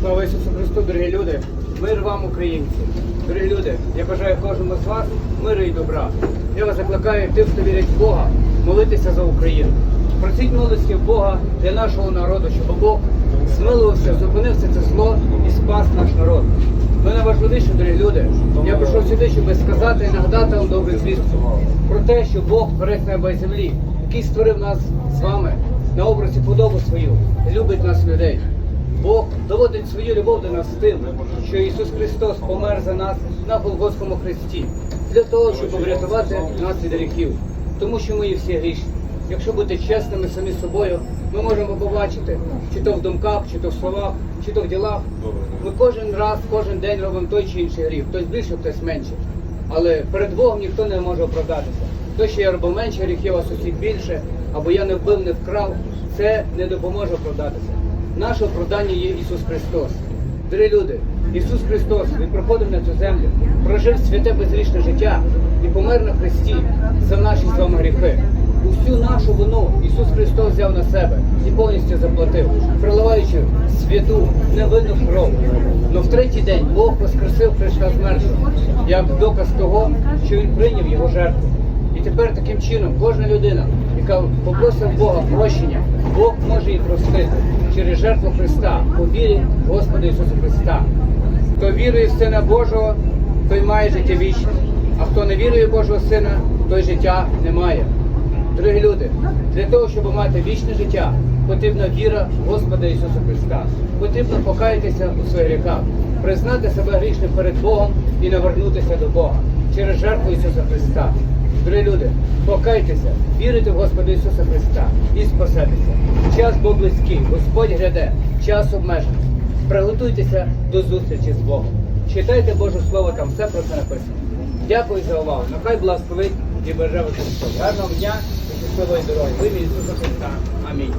Слава Ісусу Христу, дорогі люди! Мир вам, українці! Дорогі люди! Я бажаю кожному з вас миру і добра. Я вас закликаю тих, хто вірить в Бога, молитися за Україну. Просіть милості Бога для нашого народу, щоб Бог змилувався, зупинився це зло і спас наш народ. Ми найважливіше, дорогі люди. Я прийшов сюди, щоб сказати і нагадати вам добру звістку про те, що Бог творить неба і землі який створив нас з вами на образі подобу свою, любить нас людей. Бог доводить свою любов до нас тим, що Ісус Христос помер за нас на Голгофському хресті для того, щоб врятувати нас від гріхів, тому що ми є всі грішні. Якщо бути чесними самі собою, ми можемо побачити, чи то в думках, чи то в словах, чи то в ділах. Ми кожен раз, кожен день робимо той чи інший гріх, хтось більше, хтось менше. Але перед Богом ніхто не може оправдатися. То, що я робив менше гріхів, а сусід більше, або я не вбив, не вкрав, це не допоможе оправдатися. Наше оправдання є Ісус Христос. Дорогі люди, Ісус Христос, Він проходив на цю землю, прожив святе безрічне життя і помер на хресті за наші з вами гріхи. Усю нашу вину Ісус Христос взяв на себе і повністю заплатив, проливаючи святу невинну кров. Но в третій день Бог воскресив Христа з мертвих, як доказ того, що Він прийняв його жертву. Тепер таким чином кожна людина, яка попросила Бога прощення, Бог може її простити через жертву Христа по вірі Господа Ісуса Христа. Хто вірує в Сина Божого, той має життя вічне. А хто не вірує в Божого Сина, той життя не має. Дорогі люди, для того, щоб мати вічне життя, потрібна віра Господа Ісуса Христа. Потрібно покаятися у своїх гріхах, признати себе грішним перед Богом і навернутися до Бога через жертву Ісуса Христа. Дорогі люди, покайтеся, вірите в Господа Ісуса Христа і спасетеся. Час був близький, Господь гряде, час обмежений. Приготуйтеся до зустрічі з Богом. Читайте Боже Слово, там все про це написано. Дякую за увагу. Нехай благословить і береже вас. Гарного дня і щасливої дороги. В ім'я Ісуса Христа. Амінь.